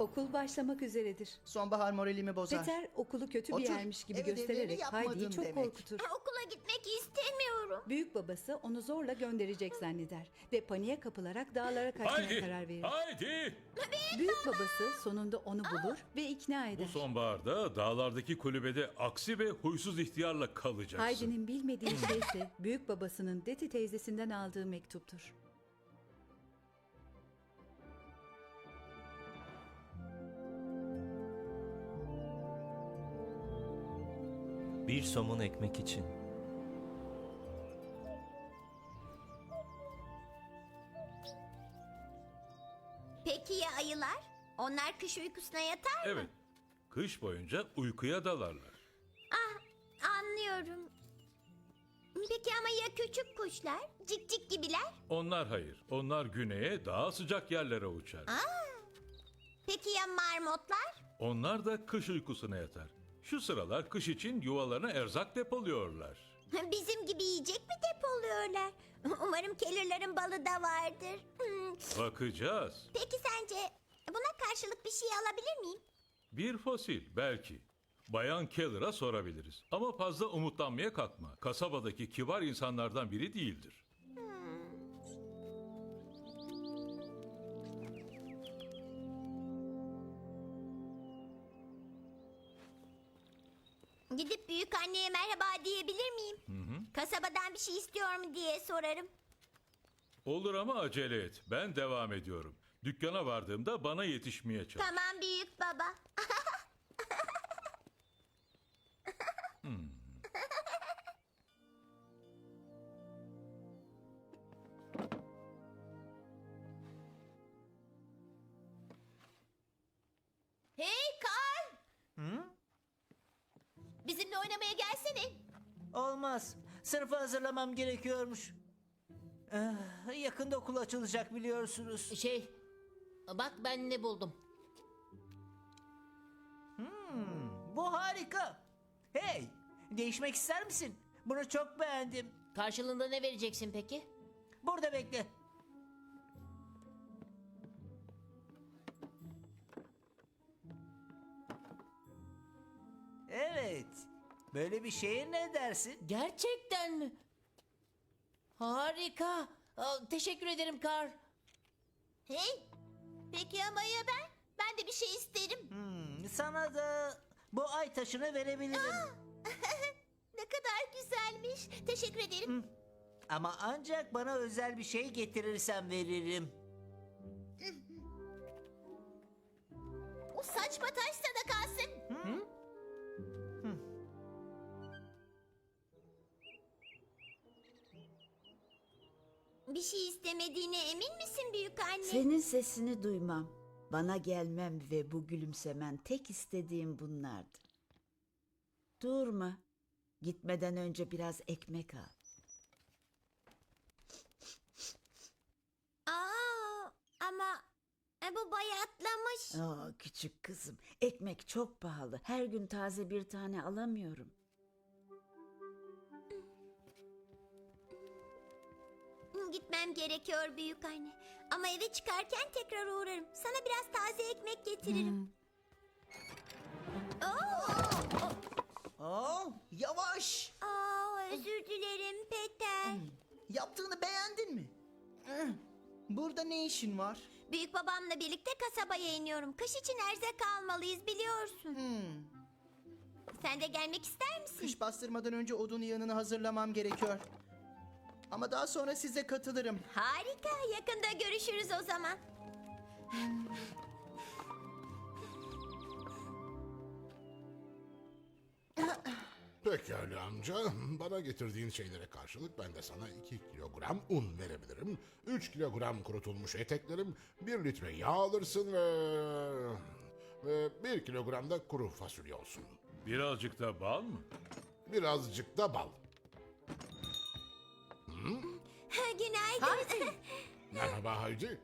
Okul başlamak üzeredir. Sonbahar moralimi bozar. Peter okulu kötü bir Otur. yermiş gibi Ev ödevlerini göstererek Heidi'yi çok demek. korkutur. Okula gitmek istemiyorum. Büyük babası onu zorla gönderecek zanneder ve paniğe kapılarak dağlara kaçmaya Haydi, karar verir. haydi. Büyük babası sonunda onu bulur ve ikna Bu eder. sonbaharda dağlardaki kulübede aksi ve huysuz ihtiyarla kalacaksın. Heidi'nin bilmediği şey ise büyük babasının Deti teyzesinden aldığı mektuptur. Bir somun ekmek için. Peki ya ayılar? Onlar kış uykusuna yatar mı? Evet. Kış boyunca uykuya dalarlar. Ah, anlıyorum. Peki ama ya küçük kuşlar? Cik cik gibiler? Onlar hayır. Onlar güneye daha sıcak yerlere uçar. Peki ya marmotlar? Onlar da kış uykusuna yatar. Şu sıralar kış için yuvalarına erzak depoluyorlar. Bizim gibi yiyecek mi depoluyorlar? Umarım kelirlerin balı da vardır. Hmm. Bakacağız. Peki sence buna karşılık bir şey alabilir miyim? Bir fosil belki. Bayan Keller'a sorabiliriz. Ama fazla umutlanmaya kalkma. Kasabadaki kibar insanlardan biri değildir. Gidip büyük anneye merhaba diyebilir miyim? Kasabadan bir şey istiyor mu diye sorarım. Olur ama acele et. Ben devam ediyorum. Dükkana vardığımda bana yetişmeye çalış. Tamam büyük baba. oynamaya gelsene. Olmaz. Sınıfı hazırlamam gerekiyormuş. Ah, yakında okul açılacak biliyorsunuz. Şey, bak ben ne buldum. Bu harika. Hey, değişmek ister misin? Bunu çok beğendim. Karşılığında ne vereceksin peki? Burada bekle. Böyle bir şeye ne dersin? Gerçekten mi? Harika. Aa, teşekkür ederim Kar. Hey, peki ama ya ben? Ben de bir şey isterim. Hmm, sana da bu ay taşını verebilirim. Ne kadar güzelmiş. Teşekkür ederim. Ama ancak bana özel bir şey getirirsen veririm. O saçma taş sana kalsın. Bir şey istemediğine emin misin büyük anne? Senin sesini duymam, bana gelmem ve bu gülümsemen tek istediğim bunlardı. Durma, gitmeden önce biraz ekmek al. Aa, ama e, bu bayatlamış. Aa, küçük kızım, ekmek çok pahalı. Her gün taze bir tane alamıyorum. Gitmem gerekiyor büyük anne. Ama eve çıkarken tekrar uğrarım. Sana biraz taze ekmek getiririm. Oo, Oh, yavaş. aa, özür dilerim Peter. Yaptığını beğendin mi? Burada ne işin var? Büyük babamla birlikte kasabaya iniyorum. Kış için erzak almalıyız biliyorsun. Sen de gelmek ister misin? Kış bastırmadan önce odun yığınını hazırlamam gerekiyor. Ama daha sonra size katılırım. Harika. Yakında görüşürüz o zaman. Pekala amca. Bana getirdiğin şeylere karşılık ben de sana 2 kilogram un verebilirim. 3 kilogram kurutulmuş eteklerim, 1 litre yağ alırsın ve... Ve 1 kilogram da kuru fasulye olsun. Birazcık da bal mı? Birazcık da bal. Günaydın. Merhaba Haydi.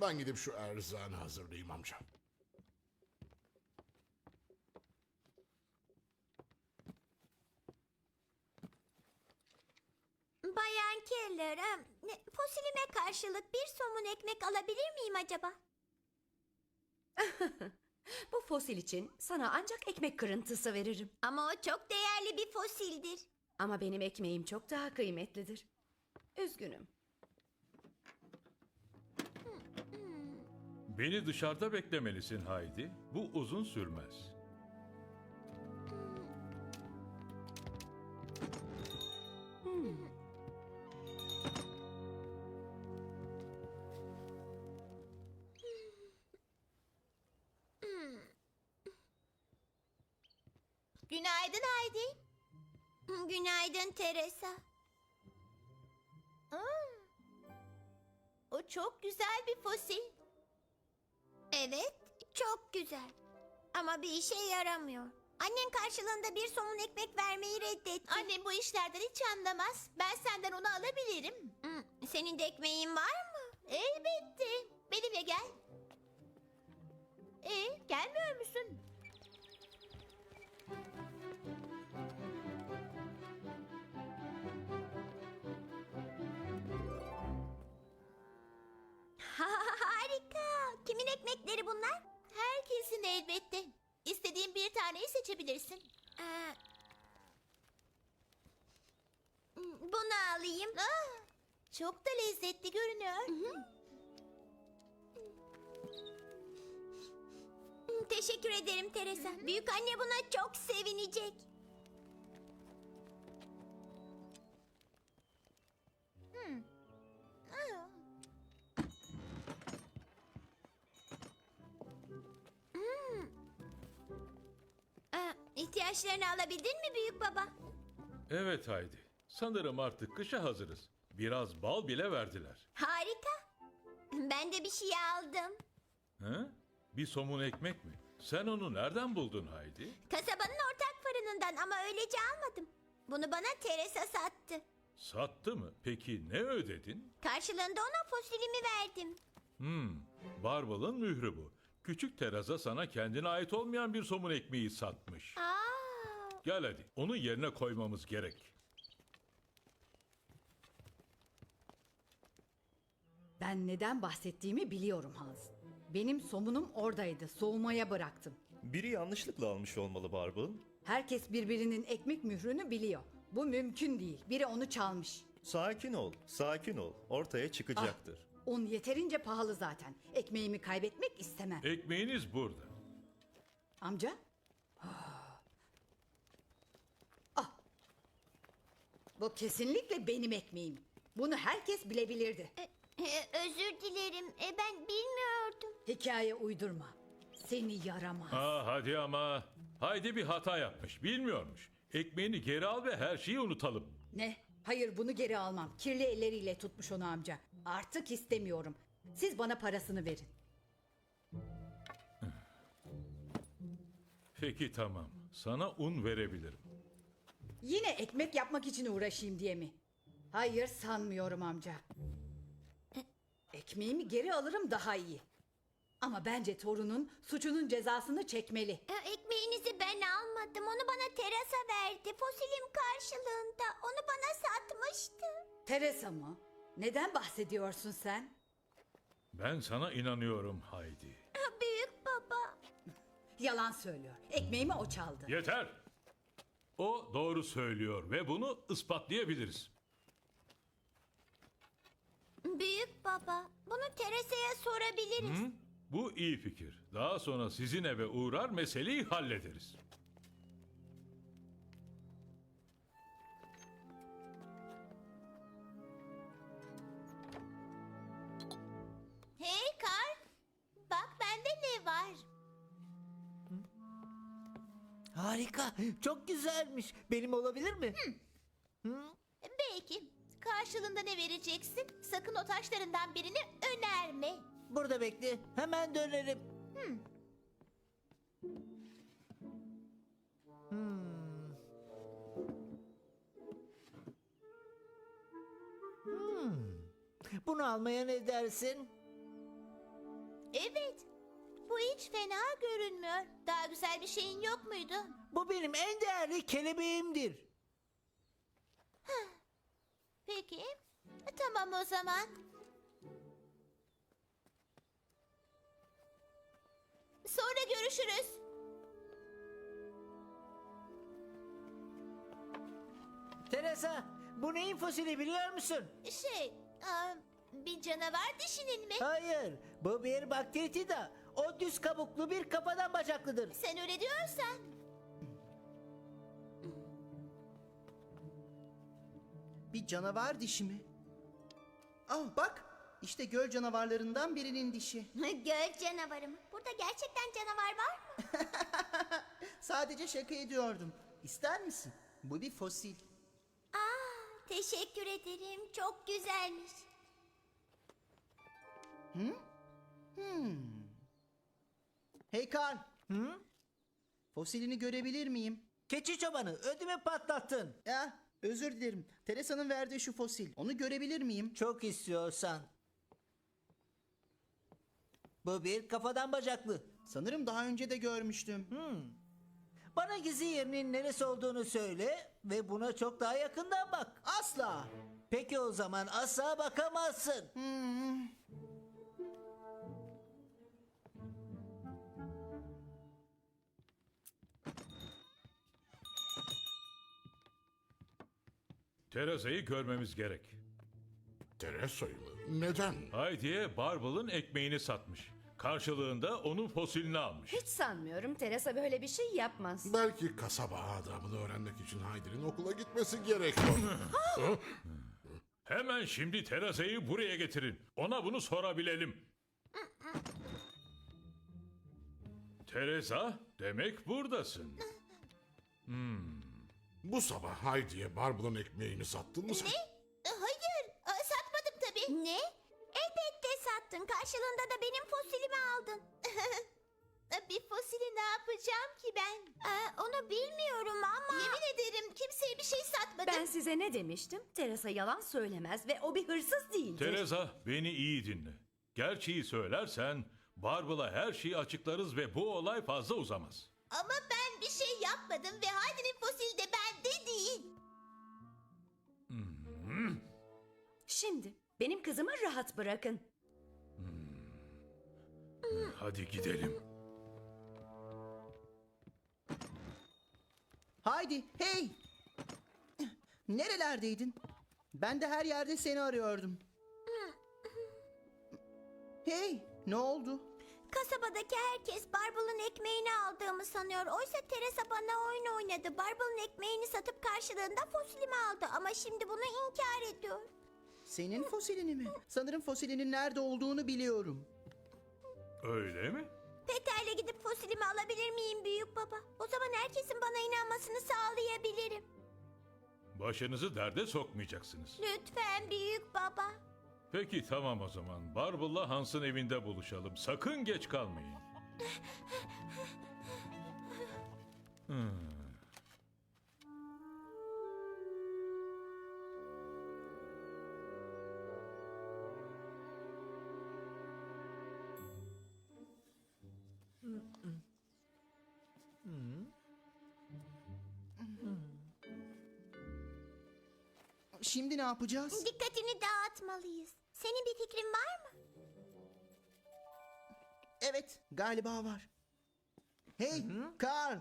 Ben gidip şu erzağını hazırlayayım amca. Bayan Keller, em, ne- fosilime karşılık bir somun ekmek alabilir miyim acaba? Bu fosil için sana ancak ekmek kırıntısı veririm. Ama o çok değerli bir fosildir. Ama benim ekmeğim çok daha kıymetlidir. Üzgünüm. Beni dışarıda beklemelisin Haydi. Bu uzun sürmez. Günaydın Haydi. Günaydın Teresa. O çok güzel bir fosil. Evet, çok güzel. Ama bir işe yaramıyor. Annen karşılığında bir somun ekmek vermeyi reddetti. Annem bu işlerden hiç anlamaz. Ben senden onu alabilirim. Senin de ekmeğin var mı? Elbette. Benimle gel. E, gelmiyor musun? Harika. Kimin ekmekleri bunlar? Herkesin elbette. İstediğin bir taneyi seçebilirsin. Ee, bunu alayım. çok da lezzetli görünüyor. Teşekkür ederim Teresa. Büyük anne buna çok sevinecek. İhtiyaçlarını alabildin mi büyük baba? Evet Haydi. Sanırım artık kışa hazırız. Biraz bal bile verdiler. Harika. Ben de bir şey aldım. He? Bir somun ekmek mi? Sen onu nereden buldun Haydi? Kasabanın ortak fırınından ama öylece almadım. Bunu bana Teresa sattı. Sattı mı? Peki ne ödedin? Karşılığında ona fosilimi verdim. Hmm, Barbal'ın mührü bu. Küçük teraza sana kendine ait olmayan bir somun ekmeği satmış. Aa, Gel hadi, onu yerine koymamız gerek. Ben neden bahsettiğimi biliyorum Hans. Benim somunum oradaydı. Soğumaya bıraktım. Biri yanlışlıkla almış olmalı Barbel. Herkes birbirinin ekmek mührünü biliyor. Bu mümkün değil. Biri onu çalmış. Sakin ol, sakin ol. Ortaya çıkacaktır. Un yeterince pahalı zaten. Ekmeğimi kaybetmek istemem. Ekmeğiniz burada. Amca? Bu kesinlikle benim ekmeğim. Bunu herkes bilebilirdi. e, özür dilerim. E, ben bilmiyordum. Hikaye uydurma. Seni yaramaz. Aa, hadi ama. Haydi bir hata yapmış, bilmiyormuş. Ekmeğini geri al ve her şeyi unutalım. Ne? Hayır bunu geri almam. Kirli elleriyle tutmuş onu amca. Artık istemiyorum. Siz bana parasını verin. Peki tamam, sana un verebilirim. Yine ekmek yapmak için uğraşayım diye mi? Hayır sanmıyorum amca. Ekmeğimi geri alırım daha iyi. Ama bence torunun suçunun cezasını çekmeli. E, ekmeğinizi ben almadım. Onu bana Teresa verdi. Fosilim karşılığında. Onu bana satmıştı. Teresa mı? Neden bahsediyorsun sen? Ben sana inanıyorum Haydi. Büyük baba. Yalan söylüyor. Ekmeğimi o çaldı. Yeter! O doğru söylüyor ve bunu ispatlayabiliriz. Büyük baba. Bunu Teresa'ya sorabiliriz. Bu iyi fikir. Daha sonra sizin eve uğrar meseleyi hallederiz. Harika. Çok güzelmiş. Benim olabilir mi? Belki. Karşılığında ne vereceksin? Sakın o taşlarından birini önerme. Burada bekle. Hemen dönerim. Hmm. Hmm. Bunu almaya ne dersin? Evet. Bu hiç fena görünmüyor. Daha güzel bir şeyin yok muydu? Bu benim en değerli kelebeğimdir. Peki. E, Tamam o zaman. Sonra görüşürüz. Teresa, bu neyin fosili biliyor musun? Şey, aa, bir canavar dişinin mi? Hayır, bu bir bakteritida. O düz kabuklu bir kafadan bacaklıdır. Sen öyle diyorsan. Bir canavar dişi mi? Ah bak işte göl canavarlarından birinin dişi. Göl canavarı mı? Burada gerçekten canavar var mı? Sadece şaka ediyordum. İster misin? Bu bir fosil. Aa, teşekkür ederim. Çok güzelmiş. Hey Karl. Fosilini görebilir miyim? Keçi çobanı, ödümü patlattın. Ya özür dilerim. Teresa'nın verdiği şu fosil. Onu görebilir miyim? Çok istiyorsan. Bu bir kafadan bacaklı. Sanırım daha önce de görmüştüm. Bana gizli yerinin neresi olduğunu söyle ve buna çok daha yakından bak. Asla. Peki o zaman asla bakamazsın. Teresa'yı görmemiz gerek. Teresa'yı mı? Neden? Haydi'ye Barbel'ın ekmeğini satmış. Karşılığında onun fosilini almış. Hiç sanmıyorum Teresa böyle bir şey yapmaz. Belki kasaba adabını öğrenmek için Haydi'nin okula gitmesi gerekiyor. Hemen şimdi Teresa'yı buraya getirin. Ona bunu sorabilelim. Teresa, demek buradasın. Bu sabah Haydi'ye Barbel'ın ekmeğini sattın mı sen? E, Hayır, aa, satmadım tabii. Ne? Elbette sattın. Karşılığında da benim fosilimi aldın. bir fosili ne yapacağım ki ben? onu bilmiyorum ama... Yemin ederim kimseye bir şey satmadım. Ben size ne demiştim? Teresa yalan söylemez ve o bir hırsız değildir. Teresa, beni iyi dinle. Gerçeği söylersen Barbel'a her şeyi açıklarız ve bu olay fazla uzamaz. Ama ben bir şey yapmadım ve Haydi'nin fosili de Şimdi benim kızımı rahat bırakın. Hadi gidelim. Haydi hey. Nerelerdeydin? Ben de her yerde seni arıyordum. Hey ne oldu? Kasabadaki herkes Barbel'ın ekmeğini aldığımı sanıyor. Oysa Teresa bana oyun oynadı. Barbel'ın ekmeğini satıp karşılığında fosilimi aldı. Ama şimdi bunu inkar ediyor. Senin fosilini mi? Sanırım fosilinin nerede olduğunu biliyorum. Öyle mi? Peter'le gidip fosilimi alabilir miyim büyük baba? O zaman herkesin bana inanmasını sağlayabilirim. Başınızı derde sokmayacaksınız. Lütfen büyük baba. Peki tamam o zaman. Barbel'la Hans'ın evinde buluşalım. Sakın geç kalmayın. Şimdi ne yapacağız? Dikkatini dağıtmalıyız. Senin bir fikrin var mı? Evet galiba var. Hey Karl.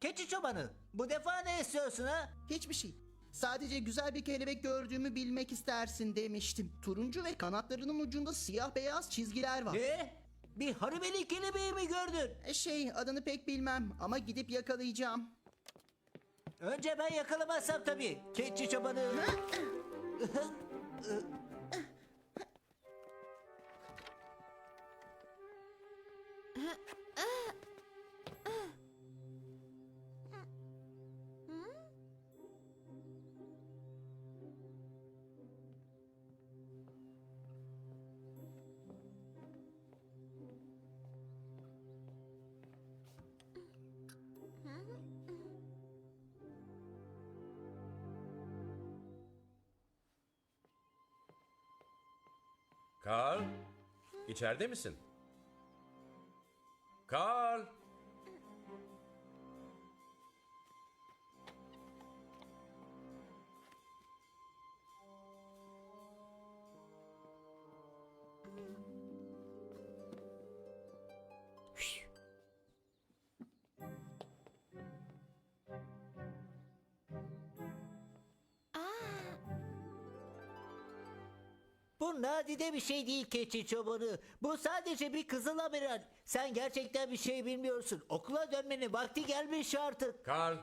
Keçi çobanı, bu defa ne istiyorsun ha? Hiçbir şey. Sadece güzel bir kelebek gördüğümü bilmek istersin demiştim. Turuncu ve kanatlarının ucunda siyah beyaz çizgiler var. Ne? Bir haribeli kelebeği mi gördün? E, Şey adını pek bilmem ama gidip yakalayacağım. Önce ben yakalamazsam tabii. Keçi çobanı. Karl, içeride misin? Bu nadide bir şey değil keçi çobanı. Bu sadece bir kızıl amiral. Sen gerçekten bir şey bilmiyorsun. Okula dönmenin vakti gelmiş artık. Karl.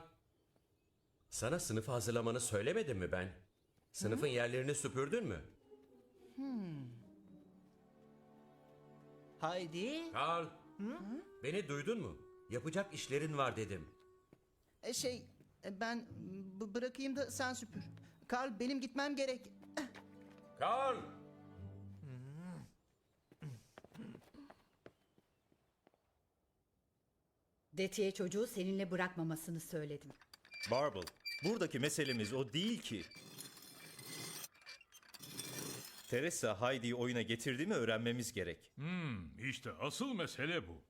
Sana sınıfı hazırlamanı söylemedim mi ben? Sınıfın yerlerini süpürdün mü? Haydi. Karl. Beni duydun mu? Yapacak işlerin var dedim. E, şey e, ben b- bırakayım da sen süpür. Karl benim gitmem gerek. Karl. Detiye çocuğu seninle bırakmamasını söyledim. Barble, buradaki meselemiz o değil ki. Teresa Heidi'yi oyuna getirdi mi öğrenmemiz gerek. Hmm, işte asıl mesele bu.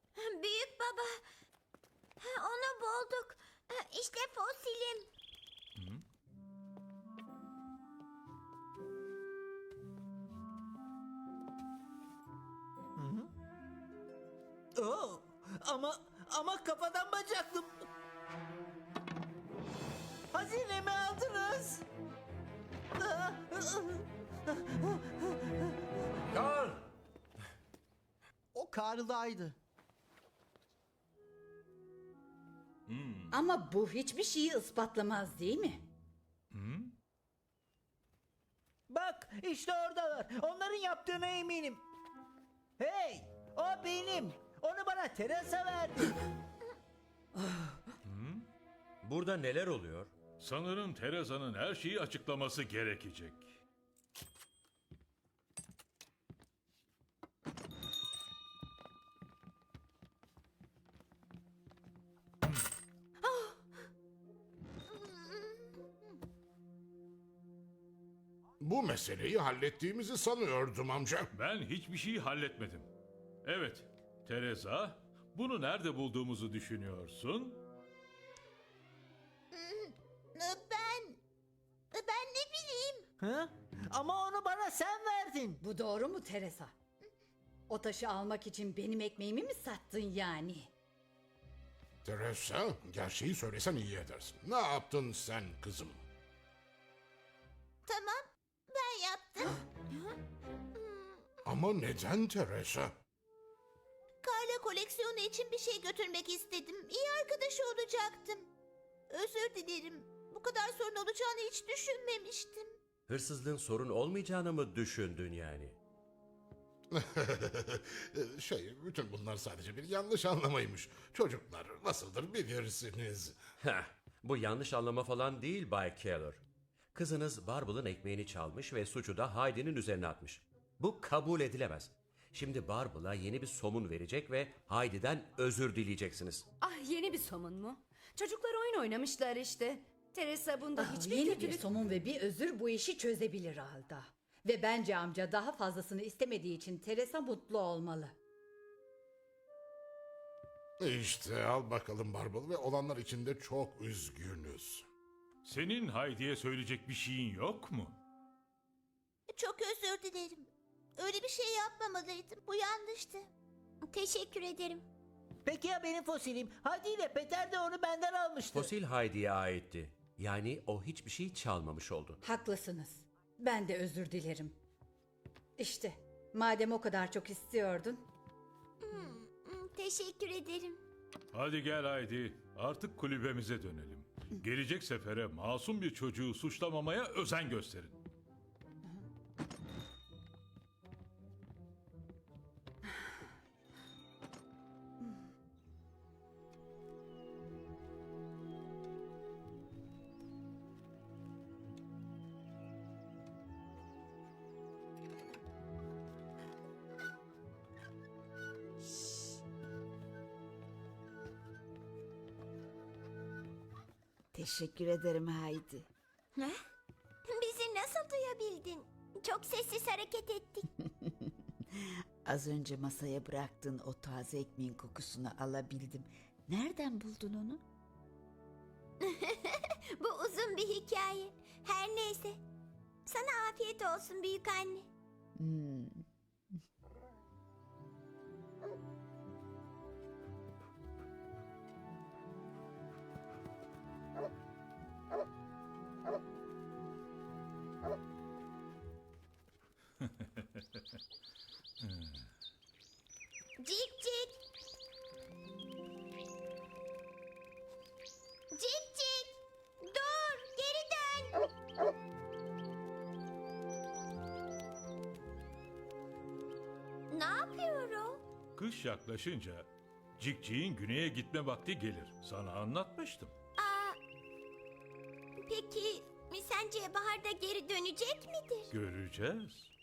O Karl'daydı. Ama bu hiçbir şeyi ispatlamaz değil mi? Bak işte oradalar. Onların yaptığına eminim. Hey o benim. Onu bana Teresa verdi. Burada neler oluyor? Sanırım Teresa'nın her şeyi açıklaması gerekecek. Bu meseleyi hallettiğimizi sanıyordum amca. Ben hiçbir şeyi halletmedim. Evet, Teresa, bunu nerede bulduğumuzu düşünüyorsun? Ben... Ben ne bileyim. Ha? Ama onu bana sen verdin. Bu doğru mu Teresa? O taşı almak için benim ekmeğimi mi sattın yani? Teresa, gerçeği söylesen iyi edersin. Ne yaptın sen kızım? Tamam. Ama neden Teresa? Karla koleksiyonu için bir şey götürmek istedim. İyi arkadaş olacaktım. Özür dilerim. Bu kadar sorun olacağını hiç düşünmemiştim. Hırsızlığın sorun olmayacağını mı düşündün yani? şey, bütün bunlar sadece bir yanlış anlamaymış. Çocuklar nasıldır bilirsiniz. Heh, bu yanlış anlama falan değil Bay Keller. Kızınız Barbel'ın ekmeğini çalmış ve suçu da Heidi'nin üzerine atmış. Bu kabul edilemez. Şimdi Barbel'a yeni bir somun verecek ve Heidi'den özür dileyeceksiniz. Ah yeni bir somun mu? Çocuklar oyun oynamışlar işte. Teresa bunda Ah, hiçbir yeni kötülük... bir somun ve bir özür bu işi çözebilir Alda. Ve bence amca daha fazlasını istemediği için Teresa mutlu olmalı. İşte al bakalım Barbel ve olanlar için de çok üzgünüz. Senin Haydi'ye söyleyecek bir şeyin yok mu? Çok özür dilerim. Öyle bir şey yapmamalıydım. Bu yanlıştı. Teşekkür ederim. Peki ya benim fosilim? Hadi ile Peter de onu benden almıştı. Fosil Heidi'ye aitti. Yani o hiçbir şey çalmamış oldu. Haklısınız. Ben de özür dilerim. İşte madem o kadar çok istiyordun. Hmm, Teşekkür ederim. Hadi gel Haydi, artık kulübemize dönelim. Gelecek sefere masum bir çocuğu suçlamamaya özen gösterin. Teşekkür ederim Haydi. Bizi nasıl duyabildin? Çok sessiz hareket ettik. Az önce masaya bıraktığın o taze ekmeğin kokusunu alabildim. Nereden buldun onu? Bu uzun bir hikaye. Her neyse. Sana afiyet olsun büyük anne. Hmm. Kış yaklaşınca Cikcik'in güneye gitme vakti gelir. Sana anlatmıştım. Aa, peki sence baharda geri dönecek midir? Göreceğiz.